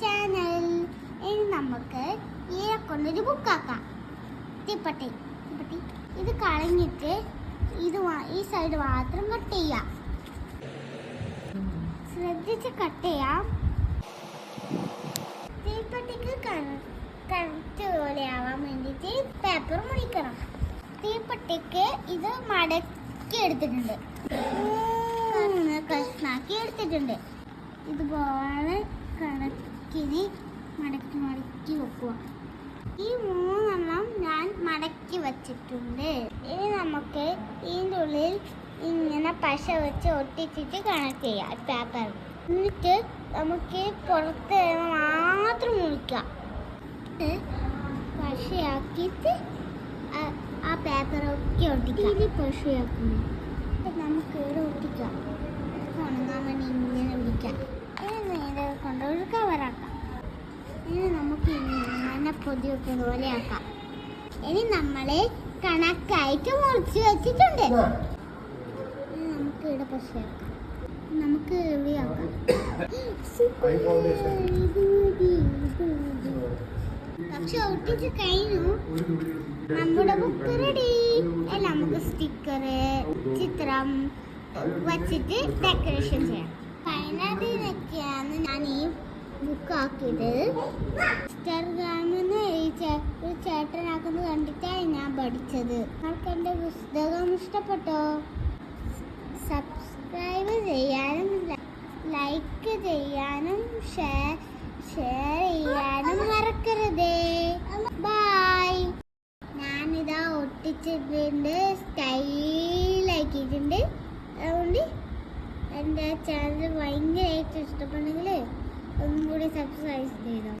Channel ഇനി നമുക്ക് ഈയെ കൊണ്ടൊരു ബുക്കാക്കാം തീപ്പട്ടി തീപ്പട്ടി. ഇത് കളഞ്ഞിട്ട് ഇത് ഈ സൈഡ് മാത്രം കട്ട് ചെയ്യാം. ശ്രദ്ധിച്ച് കട്ട് ചെയ്യാം. തീപ്പട്ടിക്ക് കറക്റ്റ് പോലെ ആവാൻ വേണ്ടിയിട്ട് പേപ്പർ മുറിക്കണം. തീപ്പട്ടിക്ക് ഇത് മടക്കി എടുത്തിട്ടുണ്ട്. കഷ്ണാക്കി എടുത്തിട്ടുണ്ട്. ഇതുപോലെ കണക്കിന് മടക്കി മടക്കി വെക്കുക ഈ മൂന്നെണ്ണം ഞാൻ മടക്കി വച്ചിട്ടുണ്ട്. ഇനി നമുക്ക് ഇതിന്റെ ഉള്ളിൽ ഇങ്ങനെ പശ വെച്ച് ഒട്ടിച്ചിട്ട് കണക്ട് ചെയ്യാം പേപ്പർ എന്നിട്ട് നമുക്ക് പുറത്ത് മാത്രം മുറിക്കാം. പശയാക്കിയിട്ട് ആ- പേപ്പറൊക്കെ ഒട്ടിക്കാം. ഇനി പശയാക്കുന്നു. നമുക്ക് ഇവിടെ ഒട്ടിക്കാം ഉണങ്ങാൻ വേണ്ടി ഇങ്ങനെ പിടിക്കാം ഇനി നേരെ കൊണ്ട് ഒരു കവറാക്കാം ഇനി നമുക്ക് ഇങ്ങനെ പൊതി വെക്കുന്ന പോലെ ആക്കാം ഇനി നമ്മൾ കണക്കായിട്ട് മുറിച്ച് വെച്ചിട്ടുണ്ട്. നമുക്ക് ഇവിടെ പശയാക്കാം നമുക്ക് എവിടെയാക്കാം പക്ഷെ ഒട്ടിച്ച് കഴിഞ്ഞു. നമ്മുടെ ബുക്ക് റെഡി നമുക്ക് സ്റ്റിക്കർ ചിത്രം വച്ചിട്ട് ഡെക്കറേഷൻ ചെയ്യാം. ഫൈനലിനൊക്കെയാണ് ഞാൻ ഈ ബുക്ക് ആക്കിയത് ഇൻസ്റ്റാഗ്രാമിൽ നിന്ന് ഈ ചേ- ഒരു ചേട്ടനാക്കുന്നത് കണ്ടിട്ടാണ് ഞാൻ പഠിച്ചത്. നിങ്ങൾക്ക് എന്റെ പുസ്തകം ഇഷ്ടപ്പെട്ടോ? സബ്സ്ക്രൈബ് ചെയ്യാനും ലൈക്ക് ചെയ്യാനും ഷെയർ ഷെയർ ചെയ്യാനും മറക്കരുതേ. ബായ്. ഞാനിതാ ഒട്ടിച്ചിട്ടുണ്ട് സ്റ്റൈലാക്കിയിട്ടുണ്ട്. അതുകൊണ്ട് എന്റെ ചാനൽ ഭയങ്കരമായിട്ട് ഇഷ്ടപ്പെടുന്നെങ്കിൽ un muro subside data.